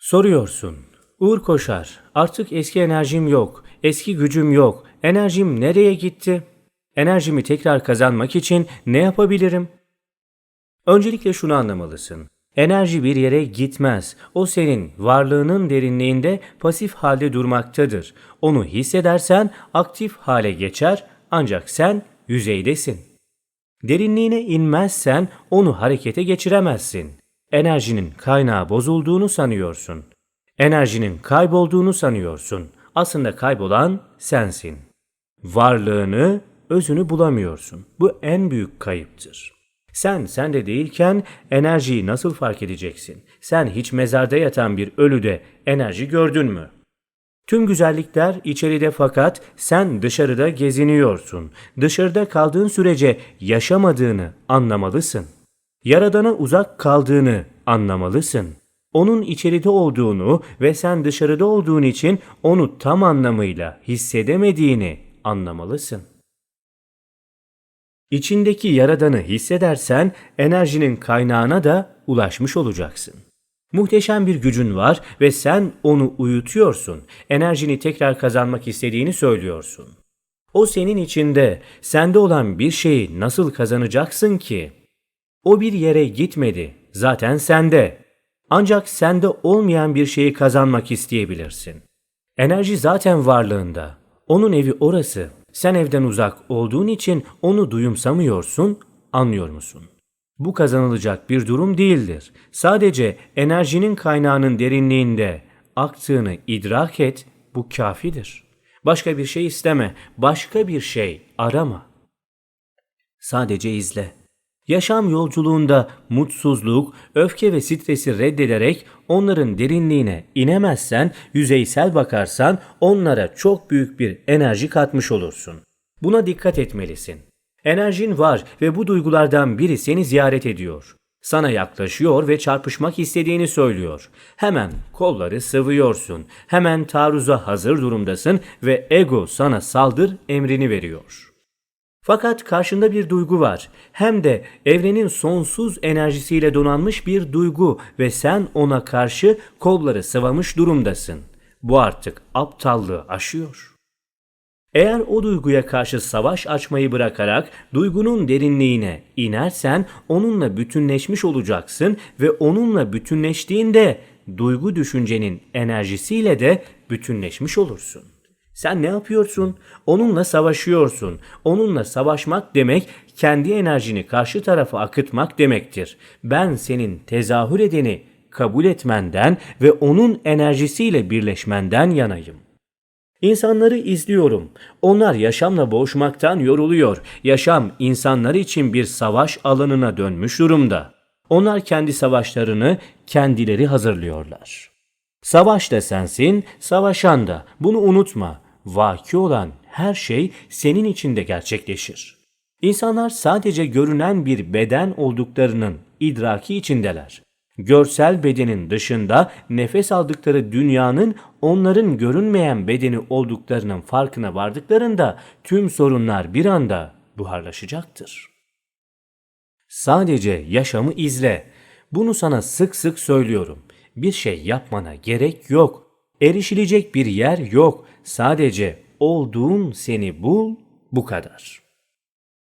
Soruyorsun. Uğur Koşar, artık eski enerjim yok, eski gücüm yok, enerjim nereye gitti? Enerjimi tekrar kazanmak için ne yapabilirim? Öncelikle şunu anlamalısın. Enerji bir yere gitmez. O senin varlığının derinliğinde pasif halde durmaktadır. Onu hissedersen aktif hale geçer ancak sen yüzeydesin. Derinliğine inmezsen onu harekete geçiremezsin. Enerjinin kaynağı bozulduğunu sanıyorsun. Enerjinin kaybolduğunu sanıyorsun. Aslında kaybolan sensin. Varlığını, özünü bulamıyorsun. Bu en büyük kayıptır. Sen sende değilken enerjiyi nasıl fark edeceksin? Sen hiç mezarda yatan bir ölüde enerji gördün mü? Tüm güzellikler içeride fakat sen dışarıda geziniyorsun. Dışarıda kaldığın sürece yaşamadığını anlamalısın. Yaradana uzak kaldığını anlamalısın. Onun içeride olduğunu ve sen dışarıda olduğun için onu tam anlamıyla hissedemediğini anlamalısın. İçindeki yaradanı hissedersen enerjinin kaynağına da ulaşmış olacaksın. Muhteşem bir gücün var ve sen onu uyutuyorsun. Enerjini tekrar kazanmak istediğini söylüyorsun. O senin içinde, sende olan bir şeyi nasıl kazanacaksın ki? O bir yere gitmedi, zaten sende. Ancak sende olmayan bir şeyi kazanmak isteyebilirsin. Enerji zaten varlığında. Onun evi orası. Sen evden uzak olduğun için onu duyumsamıyorsun, anlıyor musun? Bu kazanılacak bir durum değildir. Sadece enerjinin kaynağının derinliğinde aktığını idrak et, bu kafidir. Başka bir şey isteme, başka bir şey arama. Sadece izle. Yaşam yolculuğunda mutsuzluk, öfke ve stresi reddederek onların derinliğine inemezsen, yüzeysel bakarsan onlara çok büyük bir enerji katmış olursun. Buna dikkat etmelisin. Enerjin var ve bu duygulardan biri seni ziyaret ediyor. Sana yaklaşıyor ve çarpışmak istediğini söylüyor. Hemen kolları sıvıyorsun. Hemen taarruza hazır durumdasın ve ego sana saldır emrini veriyor.'' Fakat karşında bir duygu var. Hem de evrenin sonsuz enerjisiyle donanmış bir duygu ve sen ona karşı kolları sıvamış durumdasın. Bu artık aptallığı aşıyor. Eğer o duyguya karşı savaş açmayı bırakarak duygunun derinliğine inersen onunla bütünleşmiş olacaksın ve onunla bütünleştiğinde duygu düşüncenin enerjisiyle de bütünleşmiş olursun. Sen ne yapıyorsun? Onunla savaşıyorsun. Onunla savaşmak demek kendi enerjini karşı tarafa akıtmak demektir. Ben senin tezahür edeni kabul etmenden ve onun enerjisiyle birleşmenden yanayım. İnsanları izliyorum. Onlar yaşamla boğuşmaktan yoruluyor. Yaşam insanlar için bir savaş alanına dönmüş durumda. Onlar kendi savaşlarını kendileri hazırlıyorlar. Savaş da sensin, savaşan da. Bunu unutma. Vaki olan her şey senin içinde gerçekleşir. İnsanlar sadece görünen bir beden olduklarının idraki içindeler. Görsel bedenin dışında nefes aldıkları dünyanın onların görünmeyen bedeni olduklarının farkına vardıklarında tüm sorunlar bir anda buharlaşacaktır. Sadece yaşamı izle. Bunu sana sık sık söylüyorum. Bir şey yapmana gerek yok. Erişilecek bir yer yok. Sadece olduğun seni bul, bu kadar.''